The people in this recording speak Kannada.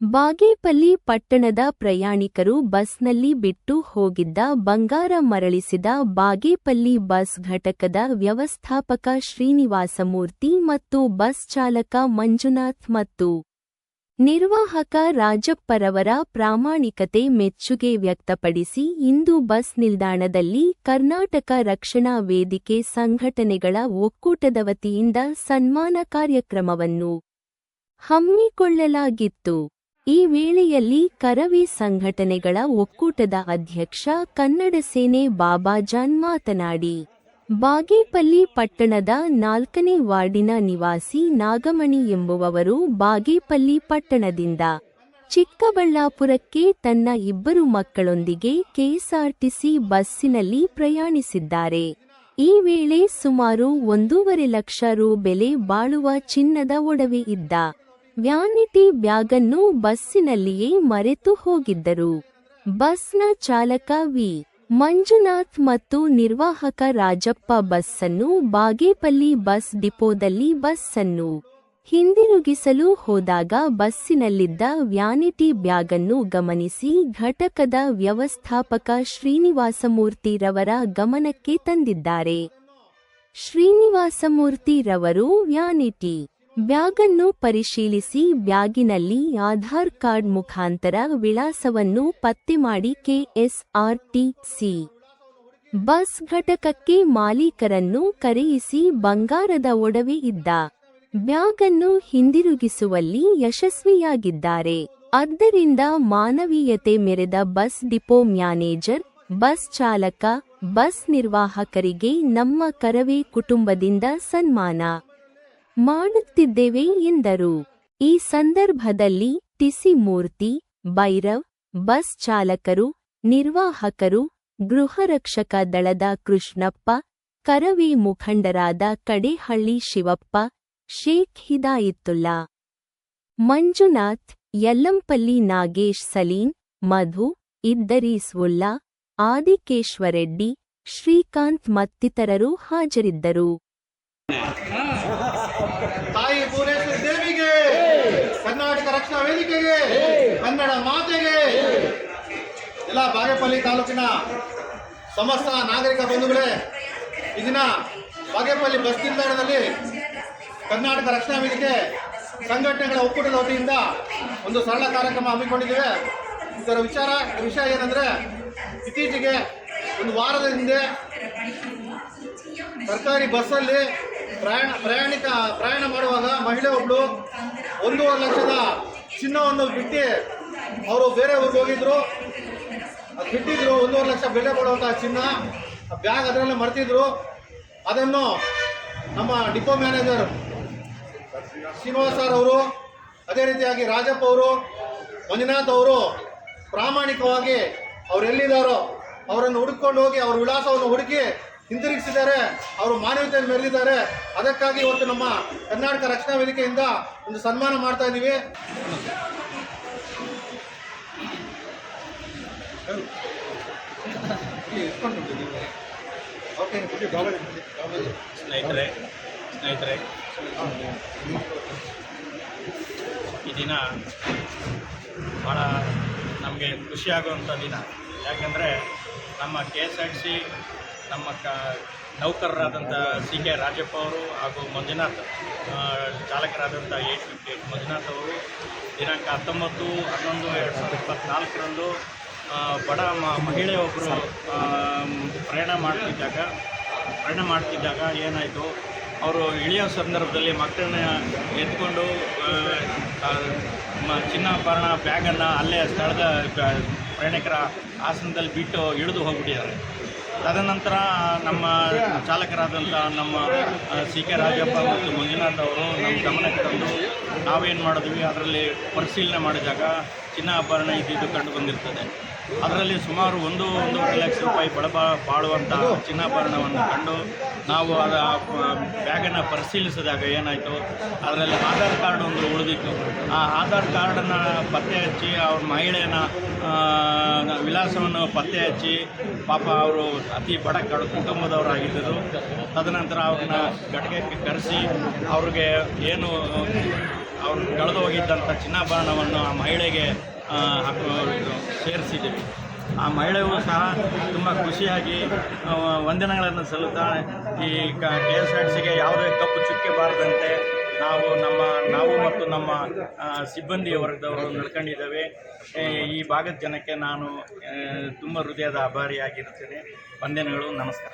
ಬಾಗೇಪಲ್ಲಿ ಪಟ್ಟಣದ ಪ್ರಯಾಣಿಕರು ಬಸ್ನಲ್ಲಿ ಬಿಟ್ಟು ಹೋಗಿದ್ದ ಬಂಗಾರ ಮರಳಿಸಿದ ಬಾಗೇಪಲ್ಲಿ ಬಸ್ ಘಟಕದ ವ್ಯವಸ್ಥಾಪಕ ಶ್ರೀನಿವಾಸಮೂರ್ತಿ ಮತ್ತು ಬಸ್ ಚಾಲಕ ಮಂಜುನಾಥ್ ಮತ್ತು ನಿರ್ವಾಹಕ ರಾಜಪ್ಪರವರ ಪ್ರಾಮಾಣಿಕತೆ ಮೆಚ್ಚುಗೆ ವ್ಯಕ್ತಪಡಿಸಿ ಇಂದು ಬಸ್ ನಿಲ್ದಾಣದಲ್ಲಿ ಕರ್ನಾಟಕ ರಕ್ಷಣಾ ವೇದಿಕೆ ಸಂಘಟನೆಗಳ ಒಕ್ಕೂಟದ ವತಿಯಿಂದ ಸನ್ಮಾನ ಕಾರ್ಯಕ್ರಮವನ್ನು ಹಮ್ಮಿಕೊಳ್ಳಲಾಗಿತ್ತು. ಈ ವೇಳೆಯಲ್ಲಿ ಕರವೇ ಸಂಘಟನೆಗಳ ಒಕ್ಕೂಟದ ಅಧ್ಯಕ್ಷ ಕನ್ನಡ ಸೇನೆ ಬಾಬಾಜಾನ್ ಮಾತನಾಡಿ, ಬಾಗೇಪಲ್ಲಿ ಪಟ್ಟಣದ ನಾಲ್ಕನೇ ವಾರ್ಡಿನ ನಿವಾಸಿ ನಾಗಮಣಿ ಎಂಬುವವರು ಬಾಗೇಪಲ್ಲಿ ಪಟ್ಟಣದಿಂದ ಚಿಕ್ಕಬಳ್ಳಾಪುರಕ್ಕೆ ತನ್ನ ಇಬ್ಬರು ಮಕ್ಕಳೊಂದಿಗೆ ಕೆಎಸ್ಆರ್ಟಿಸಿ ಬಸ್ಸಿನಲ್ಲಿ ಪ್ರಯಾಣಿಸಿದ್ದಾರೆ. ಈ ವೇಳೆ ಸುಮಾರು ಒಂದೂವರೆ ಲಕ್ಷ ರು ಬೆಲೆ ಬಾಳುವ ಚಿನ್ನದ ಒಡವೆ ಇದ್ದ ವ್ಯಾನಿಟಿ ಬ್ಯಾಗನ್ನು ಬಸ್ಸಿನಲ್ಲಿಯೇ ಮರೆತು ಹೋಗಿದ್ದರು. ಬಸ್ನ ಚಾಲಕ ವಿ. ಮಂಜುನಾಥ್ ಮತ್ತು ನಿರ್ವಾಹಕ ರಾಜಪ್ಪ ಬಸ್ಸನ್ನು ಬಾಗೇಪಲ್ಲಿ ಬಸ್ ಡಿಪೋದಲ್ಲಿ ಬಸ್ಸನ್ನು ಹಿಂದಿರುಗಿಸಲು ಹೋದಾಗ ಬಸ್ಸಿನಲ್ಲಿದ್ದ ವ್ಯಾನಿಟಿ ಬ್ಯಾಗನ್ನು ಗಮನಿಸಿ ಘಟಕದ ವ್ಯವಸ್ಥಾಪಕ ಶ್ರೀನಿವಾಸಮೂರ್ತಿರವರ ಗಮನಕ್ಕೆ ತಂದಿದ್ದಾರೆ. ಶ್ರೀನಿವಾಸಮೂರ್ತಿರವರು ವ್ಯಾನಿಟಿ ಬ್ಯಾಗನ್ನು ಪರಿಶೀಲಿಸಿ ಬ್ಯಾಗಿನಲ್ಲಿ ಆಧಾರ್ ಕಾರ್ಡ್ ಮುಖಾಂತರ ವಿಳಾಸವನ್ನು ಪತ್ತೆ ಮಾಡಿ ಕೆಎಸ್ಆರ್ಟಿಸಿ ಬಸ್ ಘಟಕಕ್ಕೆ ಮಾಲೀಕರನ್ನು ಕರೆಯಿಸಿ ಬಂಗಾರದ ಒಡವೆ ಇದ್ದ ಬ್ಯಾಗನ್ನು ಹಿಂದಿರುಗಿಸುವಲ್ಲಿ ಯಶಸ್ವಿಯಾಗಿದ್ದಾರೆ. ಆದ್ದರಿಂದ ಮಾನವೀಯತೆ ಮೆರೆದ ಬಸ್ ಡಿಪೋ ಮ್ಯಾನೇಜರ್, ಬಸ್ ಚಾಲಕ, ಬಸ್ ನಿರ್ವಾಹಕರಿಗೆ ನಮ್ಮ ಕರವೇ ಕುಟುಂಬದಿಂದ ಸನ್ಮಾನ. ಮಾಡುತ್ತಿದ್ದೇವೆ ಎಂದರು. ಈ ಸಂದರ್ಭದಲ್ಲಿ ತಿಸಿಮೂರ್ತಿ, ಭೈರವ್, ಬಸ್ ಚಾಲಕರು, ನಿರ್ವಾಹಕರು, ಗೃಹರಕ್ಷಕ ದಳದ ಕೃಷ್ಣಪ್ಪ, ಕರವಿ ಮುಖಂಡರಾದ ಕಡೇಹಳ್ಳಿ ಶಿವಪ್ಪ, ಶೇಖ್ ಹಿದಾಯಿತುಲ್ಲಾ ಮಂಜುನಾಥ್, ಯಲ್ಲಂಪಲ್ಲಿ ನಾಗೇಶ್ ಸಲೀಂ ಮಧು, ಇದ್ದರೀಸ್ವುಲ್ಲಾ, ಆದಿಕೇಶ್ವರೆಡ್ಡಿ, ಶ್ರೀಕಾಂತ್ ಮತ್ತಿತರರು ಹಾಜರಿದ್ದರು. ತಾಯಿ ಭುವನೇಶ್ವರಿ ದೇವಿಗೆ, ಕರ್ನಾಟಕ ರಕ್ಷಣಾ ವೇದಿಕೆಗೆ, ಕನ್ನಡ ಮಾತೆಗೆ ಎಲ್ಲ ಬಾಗೇಪಲ್ಲಿ ತಾಲೂಕಿನ ಸಮಸ್ತ ನಾಗರಿಕ ಬಂಧುಗಳೇ, ಈ ಬಾಗೇಪಲ್ಲಿ ಬಸ್ ನಿಲ್ದಾಣದಲ್ಲಿ ಕರ್ನಾಟಕ ರಕ್ಷಣಾ ವೇದಿಕೆ ಸಂಘಟನೆಗಳ ಒಕ್ಕೂಟದ ವತಿಯಿಂದ ಒಂದು ಸರಳ ಕಾರ್ಯಕ್ರಮ ಹಮ್ಮಿಕೊಂಡಿದ್ದೇವೆ. ಇದರ ವಿಚಾರ, ವಿಷಯ ಏನಂದ್ರೆ, ಇತ್ತೀಚೆಗೆ ಒಂದು ವಾರದ ಹಿಂದೆ ಸರ್ಕಾರಿ ಬಸ್ಸಲ್ಲಿ ಪ್ರಯಾಣ ಪ್ರಯಾಣಿಕ ಪ್ರಯಾಣ ಮಾಡುವಾಗ ಮಹಿಳೆ ಒಬ್ಬಳು ಒಂದೂವರೆ ಲಕ್ಷದ ಚಿನ್ನವನ್ನು ಬಿಟ್ಟು ಅವರು ಬೇರೆ ಊರಿಗೆ ಹೋಗಿದ್ರು. ಅದು ಬಿಟ್ಟಿದ್ರು, ಒಂದೂವರೆ ಲಕ್ಷ ಬೆಲೆ ಬಾಳುವಂತಹ ಚಿನ್ನ. ಬ್ಯಾಗ್ ಅದರಲ್ಲೇ ಮರ್ತಿದ್ರು. ಅದನ್ನು ನಮ್ಮ ಡಿಪೋ ಮ್ಯಾನೇಜರ್ ಶ್ರೀನಿವಾಸ್ ಸರ್ ಅವರು, ಅದೇ ರೀತಿಯಾಗಿ ರಾಜಪ್ಪ ಅವರು, ಮಂಜುನಾಥ್ ಅವರು ಪ್ರಾಮಾಣಿಕವಾಗಿ ಅವ್ರು ಎಲ್ಲಿದ್ದಾರೋ ಅವರನ್ನು ಹುಡುಕೊಂಡು ಹೋಗಿ ಅವ್ರ ವಿಳಾಸವನ್ನು ಹುಡುಕಿ ಹಿಂದಿರುಗಿಸಿದ್ದಾರೆ ಅವರು ಮಾನವೀಯತೆಯನ್ನು ಮೆರೆದಿದ್ದಾರೆ. ಅದಕ್ಕಾಗಿ ಇವತ್ತು ನಮ್ಮ ಕರ್ನಾಟಕ ರಕ್ಷಣಾ ವೇದಿಕೆಯಿಂದ ಒಂದು ಸನ್ಮಾನ ಮಾಡ್ತಾ ಇದ್ದೀವಿ. ಸ್ನೇಹಿತರೆ ಸ್ನೇಹಿತರೆ, ಈ ದಿನ ಭಾಳ ನಮಗೆ ಖುಷಿಯಾಗುವಂಥ ದಿನ. ಯಾಕೆಂದರೆ ನಮ್ಮ K S R T C ನಮ್ಮ ಕ ನೌಕರರಾದಂಥ ಸಿ ಕೆ ರಾಜಪ್ಪ ಅವರು ಹಾಗೂ ಮಂಜುನಾಥ್ ಚಾಲಕರಾದಂಥ ಏಟ್ ಫಿಫ್ಟಿ ಏಟ್ ಮಂಜುನಾಥ್ ಅವರು ದಿನಾಂಕ ಹತ್ತೊಂಬತ್ತು, ಹನ್ನೊಂದು, ಎರಡು ಸಾವಿರದ ಇಪ್ಪತ್ತ್ನಾಲ್ಕರಂದು ಬಡ ಮಹಿಳೆಯೊಬ್ಬರು ಪ್ರಯಾಣ ಮಾಡ್ತಿದ್ದಾಗ ಪ್ರಯಾಣ ಮಾಡ್ತಿದ್ದಾಗ ಏನಾಯಿತು, ಅವರು ಇಳಿಯೋ ಸಂದರ್ಭದಲ್ಲಿ ಮಕ್ಕಳನ್ನ ಎತ್ಕೊಂಡು ಚಿನ್ನಾಭರಣ ಬ್ಯಾಗನ್ನು ಅಲ್ಲೇ ಸ್ಥಳದ ಪ್ರಯಾಣಿಕರ ಆಸನದಲ್ಲಿ ಬಿಟ್ಟು ಇಳಿದು ಹೋಗ್ಬಿಟ್ಟಿದ್ದಾರೆ. ತದನಂತರ ನಮ್ಮ ಚಾಲಕರಾದಂಥ ನಮ್ಮ ಸಿ ಕೆ ರಾಜಪ್ಪ ಮತ್ತು ಮಂಜುನಾಥ್ ಅವರು ನಮ್ಮ ಗಮನಕ್ಕೆ ತಂದು ನಾವೇನು ಮಾಡಿದ್ವಿ, ಅದರಲ್ಲಿ ಪರಿಶೀಲನೆ ಮಾಡಿದಾಗ ಚಿನ್ನಾಭರಣ ಇದ್ದಿದ್ದು ಕಂಡು ಬಂದಿರ್ತದೆ. ಅದರಲ್ಲಿ ಸುಮಾರು ಒಂದು, ಒಂದೂವರೆ ಲಕ್ಷ ರೂಪಾಯಿ ಬಡಬ ಬಾಳುವಂಥ ಚಿನ್ನಾಭರಣವನ್ನು ಕಂಡು ನಾವು ಅದ ಬ್ಯಾಗನ್ನು ಪರಿಶೀಲಿಸಿದಾಗ ಏನಾಯಿತು, ಅದರಲ್ಲಿ ಆಧಾರ್ ಕಾರ್ಡ್ ಒಂದು ಉಳಿದಿತ್ತು. ಆ ಆಧಾರ್ ಕಾರ್ಡನ್ನು ಪತ್ತೆ ಹಚ್ಚಿ ಅವ್ರ ಮಹಿಳೆಯನ್ನು ವಿಳಾಸವನ್ನು ಪತ್ತೆ ಹಚ್ಚಿ ಪಾಪ ಅವರು ಅತಿ ಬಡ ಕಡ ಕುಟುಂಬದವರಾಗಿದ್ದರು ತದನಂತರ ಅವ್ರನ್ನ ಘಟಕಕ್ಕೆ ಕರೆಸಿ ಅವ್ರಿಗೆ ಏನು, ಅವ್ರು ಕಳೆದು ಹೋಗಿದ್ದಂಥ ಚಿನ್ನಾಭರಣವನ್ನು ಆ ಮಹಿಳೆಗೆ ಸೇರಿಸಿದ್ದೀವಿ. ಆ ಮಹಿಳೆಯೂ ಸಹ ತುಂಬ ಖುಷಿಯಾಗಿ ವಂದನೆಗಳನ್ನು ಸಲ್ಲುತ್ತಾ ಈ ಕ ಎಸ್ ಆರ್ ಸಿಗೆ ಯಾವುದೇ ಕಪ್ಪು ಚುಕ್ಕೆ ಬಾರದಂತೆ ನಾವು ನಮ್ಮ, ನಾವು ಮತ್ತು ನಮ್ಮ ಸಿಬ್ಬಂದಿ ವರ್ಗದವರು ನಡ್ಕೊಂಡಿದ್ದೇವೆ. ಈ ಭಾಗದ ಜನಕ್ಕೆ ನಾನು ತುಂಬ ಹೃದಯದ ಆಭಾರಿಯಾಗಿರುತ್ತೇನೆ. ವಂದನೆಗಳು, ನಮಸ್ಕಾರ.